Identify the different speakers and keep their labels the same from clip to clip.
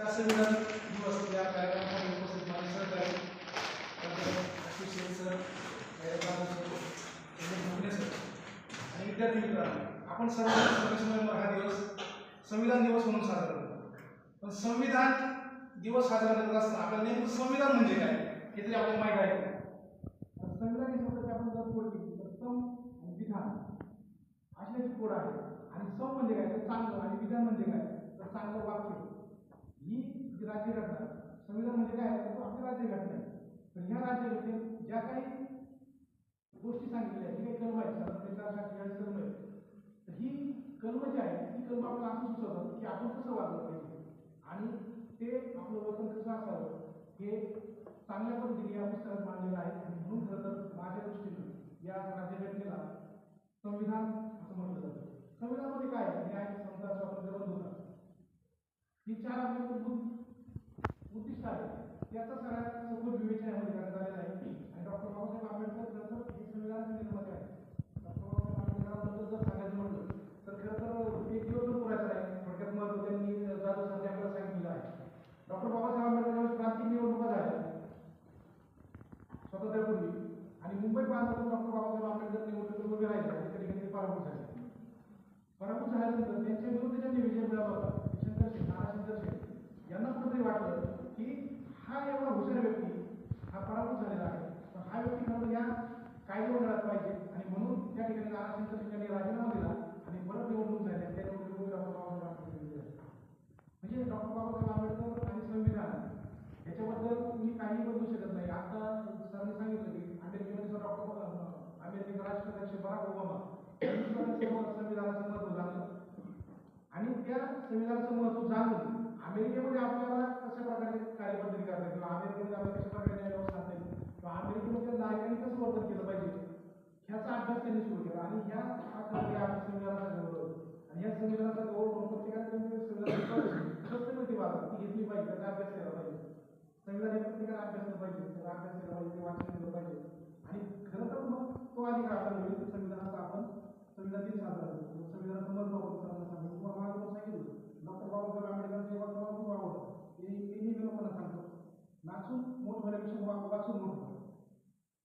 Speaker 1: त्या संविधान दिवस या कार्यक्रमामध्ये उपस्थित माझे सहकारी सर भोगणे सर आणि विद्यार्थी मित्रांनो आपण सर्व सव्वीस नोव्हेंबर हा दिवस संविधान दिवस म्हणून साजरा करतो. पण संविधान दिवस साजरा करत असताना आपल्याला नेमकं संविधान म्हणजे काय हे तरी आपल्याला माहीत आहे. संविधान ही शब्दाची आपण जर कोड तर सम आणि विधान अशी याची कोड आहे. आणि सम म्हणजे काय तर चांगलं आणि विधान म्हणजे काय तर चांगलं वाक्य. ही जी राज्यघटना संविधान म्हणजे काय? आपली राज्यघटना आहे. पण ह्या राज्यघटनेत ज्या काही गोष्टी सांगितल्या आहेत काही कलम आहेत साधारण चारशे अठ्ठेचाळीस कलम आहेत. तर ही कलम जी आहे ती कलम आपल्याला असं सुचवतात की आपण कसं वागलं पाहिजे आणि ते आपलं वर्तन कसं असावं? हे चांगल्या पद्धतीने या पुस्तकात मांडलेलं आहे. आणि म्हणून खरं तर माझ्या दृष्टीनं या राज्यघटनेला संविधान असं म्हटलं जातं. संविधानामध्ये काय आहे? न्याय समता स्वातंत्र्य बंधुता. ही चार आपली मूलभूत उद्दिष्ट आहे. याचा सगळ्यात सखोल विवेचन यामध्ये करण्यात आलेला आहे. आणि डॉक्टर बाबासाहेब आंबेडकर खरं तर हे संविधानाचे निर्माते आहे. डॉक्टर बाबासाहेब आंबेडकरांबद्दल जर सांगायचं म्हटलं तर खरं तर एक दिवस पुरायचा आहे. थोडक्यात महत्त्व त्यांनी जाधव सरांनी आपल्याला सांगितलेलं आहे. डॉक्टर बाबासाहेब आंबेडकर ज्यावेळेस प्रांतिक निवडणुका झाल्या. स्वातंत्र्यापूर्वी आणि मुंबई प्रांतातून डॉक्टर बाबासाहेब आंबेडकर निवडणुकीत उभे राहिले. आणि कधी कधी पराभूत झाले. पराभूत झाल्यानंतर त्यांच्या विरुद्ध त्यांनी विजय मिळवला होता शंकर शेठ नाना शंकर शेठ यांना कुठेतरी वाटलं की हा एवढा हुशार व्यक्ती हा पराभूत झालेला आहे तर हा व्यक्ती खरं तर या कायदेमंडळात पाहिजे? आणि म्हणून त्या ठिकाणी नारायण त्यांनी राजीनामा दिला आणि परत निवडणूक झाली त्या निवडणुकीमध्ये डॉक्टर बाबासाहेब आंबेडकर म्हणजे डॉक्टर बाबासाहेब आंबेडकर आणि संविधान याच्याबद्दल मी काही बदलू शकत नाही. आता सरांनी सांगितलं की अमेरिकेमध्ये डॉक्टर अमेरिकेचे राष्ट्राध्यक्ष बराक ओबामा संविधानाचं महत्त्व जाणलं आणि त्या संविधानाचं महत्त्व जाणून अमेरिकेमध्ये आपल्याला कशा प्रकारे कार्यपद्धती करता येईल? किंवा अमेरिकेमध्ये आपल्याला कशा प्रकारे न्याय व्यवस्था आणता किंवा अमेरिकेमध्ये नागरिकांनी कसं वर्तन केलं पाहिजे? ह्याचा अभ्यास त्यांनी सुरू केला. आणि ह्या हा संविधानाचा गौरव आणि या संविधानाचा गौरव म्हणून प्रत्येकाने संविधानाची बाजू ती घेतली पाहिजे. त्याचा अभ्यास केला पाहिजे. संविधान हे प्रत्येकाने अभ्यास केला पाहिजे. त्याचा अभ्यास केला पाहिजे. ते वाचन केलं पाहिजे. आणि खरं तर मग तो अधिकार आपल्याला होईल संविधानाचा आपण संविधान दिन साजरा करतो संविधानाचं मत आपण सर्वांना सांगतो. तुम्हाला मला तुम्हाला सांगितलं डॉक्टर बाबासाहेब आंबेडकरांचे वाक्य मला खूप आवडतं ते ते मी लोकांना सांगतो नाचून मोठ होण्यापेक्षा वाचून मोठ व्हा.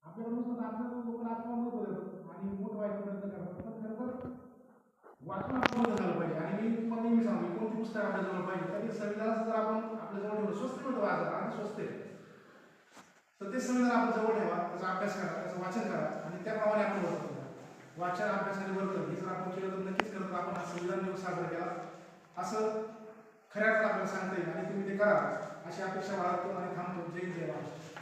Speaker 1: आपल्याकडे नुसतं नाचणं लोक नाचणं महत्त्व देतात आणि मोठ व्हायचा प्रयत्न करतात पण खरं तर वाचून आपण मोठं झालं पाहिजे आणि मी तुम्हाला नेहमी सांगतो की कोणती पुस्तक आपल्या जवळ पाहिजे तर ते संविधानाचं जर आपण आपल्या जवळ ठेवलं स्वस्त मिळतं बाजार आणि स्वस्त आहे. तर ते संविधान आपण जवळ ठेवा त्याचा अभ्यास करा त्याचं वाचन करा आणि त्याप्रमाणे आपण वर्तन करा. वाचन अभ्यास आणि वर्तन हे जर आपण केलं तर नक्कीच करत आपण हा संविधान दिवस साजरा केला. असं खऱ्या अर्थात आपल्याला सांगता येईल आणि तुम्ही ते करा. अशी अपेक्षा बाळगतो आणि थांबतो. जय जय महाराष्ट्र.